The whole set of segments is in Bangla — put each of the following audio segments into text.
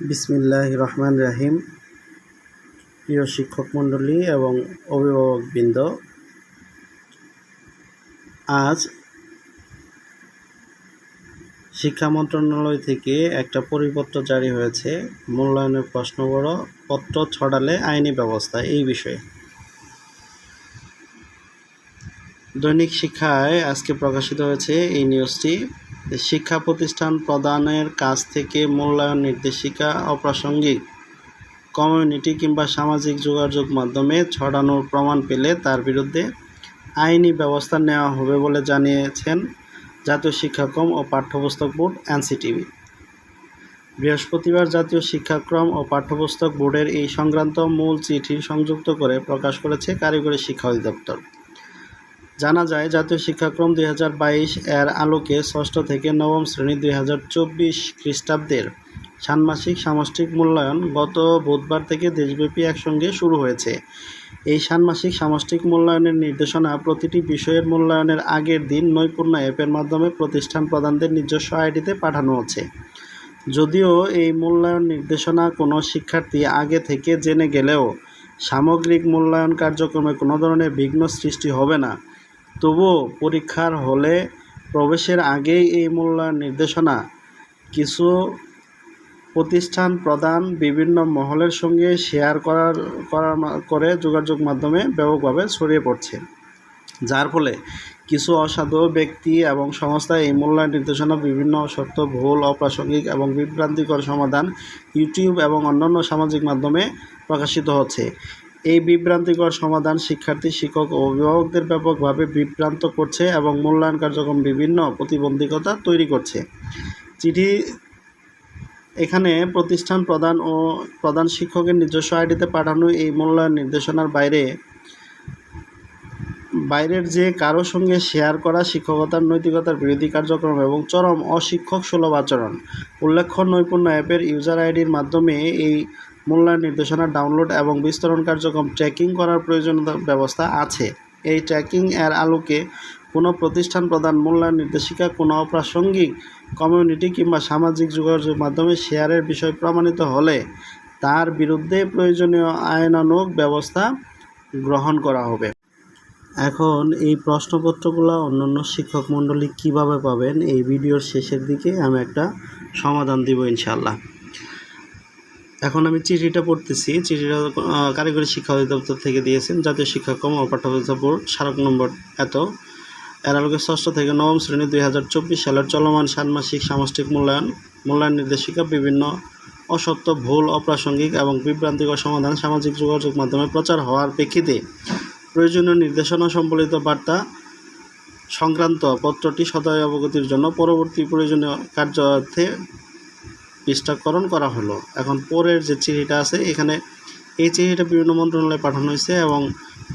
বিসমিল্লাহ রহমান রাহিম। প্রিয় শিক্ষক মণ্ডলী এবং অভিভাবকবৃন্দ, আজ শিক্ষা মন্ত্রণালয় থেকে একটা পরিপত্র জারি হয়েছে। মূল্যায়নের প্রশ্ন বড়, পত্র ছড়ালে আইনি ব্যবস্থা এই বিষয়ে। দৈনিক শিক্ষায় আজকে প্রকাশিত হয়েছে এই নিউজটি। শিক্ষা প্রতিষ্ঠান প্রদানের কাছ থেকে মূল্যায়ন নির্দেশিকা, অপ্রাসঙ্গিক কমিউনিটি কিংবা সামাজিক যোগাযোগ মাধ্যমে ছড়ানোর প্রমাণ পেলে তার বিরুদ্ধে আইনি ব্যবস্থা নেওয়া হবে বলে জানিয়েছেন জাতীয় শিক্ষাক্রম ও পাঠ্যপুস্তক বোর্ড এনসিটিভি। বৃহস্পতিবার জাতীয় শিক্ষাক্রম ও পাঠ্যপুস্তক বোর্ডের এই সংক্রান্ত মূল চিঠি সংযুক্ত করে প্রকাশ করেছে কারিগরি শিক্ষা অধিদপ্তর। জানা যায়, জাতীয় শিক্ষাক্রম দুই হাজার বাইশ এর আলোকে ষষ্ঠ থেকে নবম শ্রেণি দুই হাজার চব্বিশ খ্রিস্টাব্দের ষান্মাসিক সামষ্টিক মূল্যায়ন গত বুধবার থেকে দেশব্যাপী একসঙ্গে শুরু হয়েছে। এই ষান্মাসিক সামষ্টিক মূল্যায়নের নির্দেশনা প্রতিটি বিষয়ের মূল্যায়নের আগের দিন নৈপুণ্য অ্যাপের মাধ্যমে প্রতিষ্ঠান প্রধানদের নিজস্ব আইডিতে পাঠানো হচ্ছে। যদিও এই মূল্যায়ন নির্দেশনা কোনো শিক্ষার্থী আগে থেকে জেনে গেলেও সামগ্রিক মূল্যায়ন কার্যক্রমে কোনো ধরনের বিঘ্ন সৃষ্টি হবে না। তবুও পরীক্ষার হলে প্রবেশের আগেই এই মূল্যায়ন নির্দেশনা। কিছু প্রতিষ্ঠান প্রদান বিভিন্ন মহলের সঙ্গে শেয়ার করার করার করে যোগাযোগ মাধ্যমে ব্যাপকভাবে ছড়িয়ে পড়ছে। যার ফলে কিছু অসাধু ব্যক্তি এবং সংস্থা এই মূল্যায়ন নির্দেশনা, বিভিন্ন সত্য ভুল, অপ্রাসঙ্গিক এবং বিভ্রান্তিকর সমাধান ইউটিউব এবং অন্যান্য সামাজিক মাধ্যমে প্রকাশিত হচ্ছে। এই বিভ্রান্তিকর সমাধান শিক্ষার্থী, শিক্ষক ও অভিভাবকদের ব্যাপকভাবে বিভ্রান্ত করছে এবং মূল্যায়ন কার্যক্রম বিভিন্ন প্রতিবন্ধকতা তৈরি করছে। চিঠি এখানে প্রতিষ্ঠান প্রধান ও প্রধান শিক্ষকের নিজস্ব আইডিতে পাঠানো এই মূল্যায়ন নির্দেশনার বাইরে, বাইরের যে কারও সঙ্গে শেয়ার করা শিক্ষকতার নৈতিকতার বিরোধী কার্যক্রম এবং চরম অশিক্ষক সুলভ আচরণ। উল্লেখ্য, নৈপুণ্য অ্যাপের ইউজার আইডির মাধ্যমে এই মূল্যায়ন নির্দেশনা, ডাউনলোড এবং বিস্তরণ কার্যক্রম ট্র্যাকিং করার প্রয়োজনীয় ব্যবস্থা আছে। এই ট্র্যাকিং এর আলোকে কোনো প্রতিষ্ঠান প্রদান, মূল্যায়ন নির্দেশিকা, কোনো অপ্রাসঙ্গিক কমিউনিটি কিংবা সামাজিক যোগাযোগ মাধ্যমে শেয়ারের বিষয় প্রমাণিত হলে তার বিরুদ্ধে প্রয়োজনীয় আইনানুগ ব্যবস্থা গ্রহণ করা হবে। এখন এই প্রশ্নপত্রগুলো অন্যান্য শিক্ষক মণ্ডলী কীভাবে পাবেন, এই ভিডিওর শেষের দিকে আমি একটা সমাধান দিব ইনশাল্লাহ এখন আমি চিঠিটা পড়তেছি। চিঠিটা কারিগরি শিক্ষা অধিদপ্তর থেকে দিয়েছেন। জাতীয় শিক্ষাক্রম ও পাঠ্যপুস্তক বোর্ড স্মারক নম্বর এত। এর ষষ্ঠ থেকে নবম শ্রেণি দুই হাজার চব্বিশ সালের চলমান ষান্মাসিক সামষ্টিক মূল্যায়ন মূল্যায়ন নির্দেশিকা, বিভিন্ন অসত্য, ভুল, অপ্রাসঙ্গিক এবং বিভ্রান্তিকর সমাধান সামাজিক যোগাযোগ মাধ্যমে প্রচার হওয়ার প্রেক্ষিতে প্রয়োজনীয় নির্দেশনা সম্বলিত বার্তা সংক্রান্ত পত্রটি সদয় অবগতির জন্য পরবর্তী প্রয়োজনীয় কার্যার্থে পৃষ্ঠাকরণ করা হলো। এখন পরের যে চিঠিটা আছে, এখানে এই চিঠিটা বিভিন্ন মন্ত্রণালয়ে পাঠানো হয়েছে এবং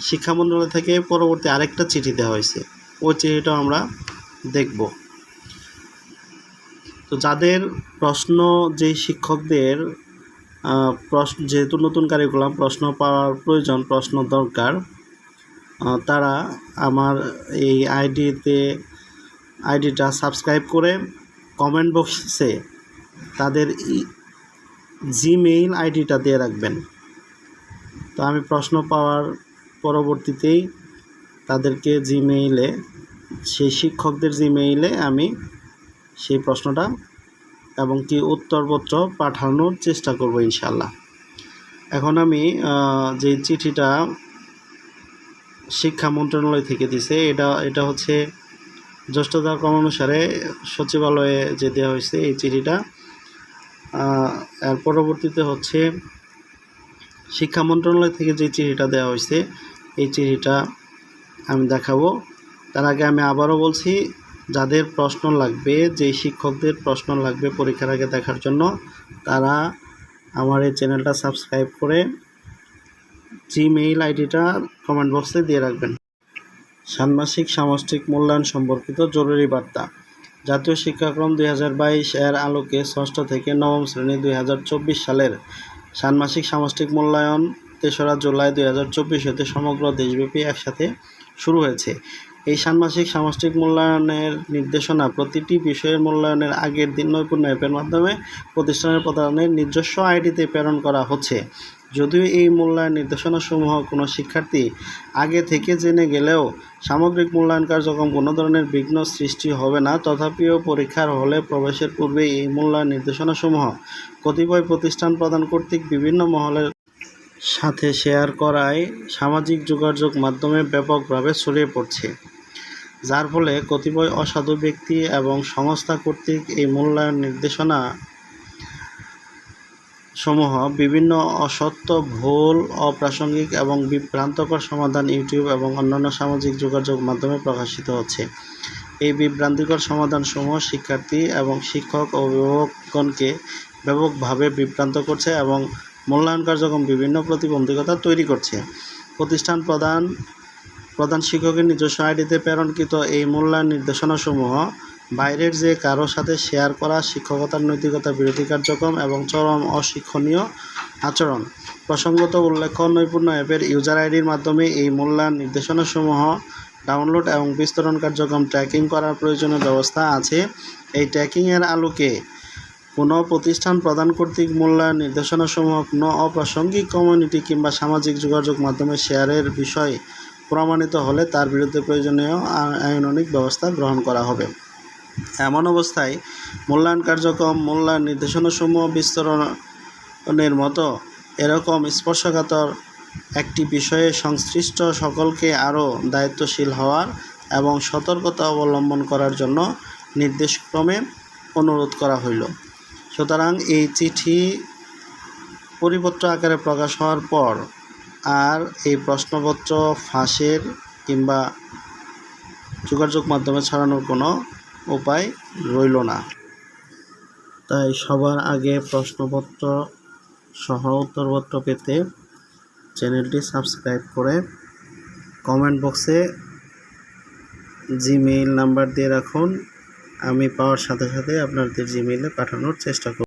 শিক্ষা মন্ত্রণালয় থেকে পরবর্তী আরেকটা চিঠি দেওয়া হয়েছে। ওই চিঠিটাও আমরা দেখব। তো যাদের প্রশ্ন যেই শিক্ষকদের প্রশ্ন, যেহেতু নতুন কারিকুলাম প্রশ্ন পাওয়ার প্রয়োজন, প্রশ্ন দরকার তারা আমার এই আইডিতে, আইডিটা সাবস্ক্রাইব করে কমেন্ট বক্সে তাদের জিমেইল আইডিটা দিয়ে রাখবেন। তো আমি প্রশ্ন পাওয়ার পরবর্তীতেই তাদেরকে জিমেইলে সেই শিক্ষকদের জিমেইলে আমি সেই প্রশ্নটা এবং কি উত্তরপত্র পাঠানোর চেষ্টা করব ইনশাল্লাহ এখন আমি যে চিঠিটা শিক্ষা মন্ত্রণালয় থেকে দিছে, এটা এটা হচ্ছে জ্যেষ্ঠতা ক্রমানুসারে সচিবালয়ে যে দেওয়া হয়েছে, এই চিঠিটা এর পরবর্তীতে হচ্ছে শিক্ষা মন্ত্রণালয় থেকে যে চিঠিটা দেওয়া হয়েছে, এই চিঠিটা আমি দেখাবো। তার আগে আমি আবারও বলছি, যাদের প্রশ্ন লাগবে, যে শিক্ষকদের প্রশ্ন লাগবে পরীক্ষার আগে দেখার জন্য, তারা আমার এই চ্যানেলটা সাবস্ক্রাইব করে জিমেইল আইডিটা কমেন্ট বক্সে দিয়ে রাখবেন। ষান্মাসিক সামষ্টিক মূল্যায়ন সম্পর্কিত জরুরি বার্তা। জাতীয় শিক্ষাক্রম দুই হাজার বাইশ এর আলোকে ষষ্ঠ থেকে নবম শ্রেণি দুই সালের ষান্মাসিক সামষ্টিক মূল্যায়ন তেসরা জুলাই দুই হাজার চব্বিশ হতে সমগ্র দেশব্যাপী একসাথে শুরু হয়েছে। এই ষান্মাসিক সামষ্টিক মূল্যায়নের নির্দেশনা প্রতিটি বিষয়ের মূল্যায়নের আগের দিন নৈপুণ্য অ্যাপের মাধ্যমে প্রতিষ্ঠানের প্রধানের নিজস্ব আইডিতে প্রেরণ করা হচ্ছে। যদিও এই মূল্যায়ন নির্দেশনাসমূহ কোনো শিক্ষার্থী আগে থেকে জেনে গেলেও সামগ্রিক মূল্যায়ন কার্যক্রম কোনো ধরনের বিঘ্ন সৃষ্টি হবে না। তথাপিও পরীক্ষার হলে প্রবেশের পূর্বে এই মূল্যায়ন নির্দেশনাসমূহ কতিপয় প্রতিষ্ঠান প্রদান কর্তৃক বিভিন্ন মহলের সাথে শেয়ার করায় সামাজিক যোগাযোগ মাধ্যমে ব্যাপকভাবে ছড়িয়ে পড়ছে। যার ফলে কতিপয় অসাধু ব্যক্তি এবং সংস্থা কর্তৃক এই মূল্যায়ন নির্দেশনা সমূহ বিভিন্ন অসত্য, ভুল, অপ্রাসঙ্গিক এবং বিভ্রান্তকর সমাধান ইউটিউব এবং অন্যান্য সামাজিক যোগাযোগ মাধ্যমে প্রকাশিত হচ্ছে। এই বিভ্রান্তিকর সমাধানসমূহ শিক্ষার্থী এবং শিক্ষক ও অভিভাবকগণকে ব্যাপকভাবে বিভ্রান্ত করছে এবং মূল্যায়ন কার্যক্রম বিভিন্ন প্রতিবন্ধকতা তৈরি করছে। প্রতিষ্ঠান প্রধান প্রধান শিক্ষকের নিজস্ব আইডিতে প্রেরণকৃত এই মূল্যায়ন নির্দেশনাসমূহ বাইরের যে কারও সাথে শেয়ার করা শিক্ষকতার নৈতিকতা বিরোধী কার্যক্রম এবং চরম অশিক্ষণীয় আচরণ। প্রসঙ্গত উল্লেখ্য, নৈপুণ্য অ্যাপের ইউজার আইডির মাধ্যমে এই মূল্যায়ন নির্দেশনাসমূহ ডাউনলোড এবং বিস্তরণ কার্যক্রম ট্র্যাকিং করার প্রয়োজনীয় ব্যবস্থা আছে। এই ট্র্যাকিংয়ের আলোকে কোনো প্রতিষ্ঠান প্রদান কর্তৃক মূল্যায়ন নির্দেশনাসমূহ কোনো অপ্রাসঙ্গিক কমিউনিটি কিংবা সামাজিক যোগাযোগ মাধ্যমে শেয়ারের বিষয় প্রমাণিত হলে তার বিরুদ্ধে প্রয়োজনীয় আ- আইনানুগ ব্যবস্থা গ্রহণ করা হবে। এমন অবস্থায় মূল্যায়ন কার্যক্রম, মূল্যায়ন নির্দেশনাসমূহ বিস্তরণের মতো এরকম স্পর্শকাতর একটি বিষয়ে সংশ্লিষ্ট সকলকে আরও দায়িত্বশীল হওয়ার এবং সতর্কতা অবলম্বন করার জন্য নির্দেশক্রমে অনুরোধ করা হইল। সুতরাং এই চিঠি পরিপত্র আকারে প্রকাশ হওয়ার পর আর এই প্রশ্নপত্র ফাঁসের কিংবা যোগাযোগ মাধ্যমে ছড়ানোর কোনো উপায় রইল না। তাই সবার আগে প্রশ্নপত্র সহ উত্তরপত্র পেতে চ্যানেলটি সাবস্ক্রাইব করে কমেন্ট বক্সে জিমেইল নাম্বার দিয়ে রাখুন। আমি পাওয়ার সাথে সাথে আপনাদের জিমেইলে পাঠানোর চেষ্টা করব।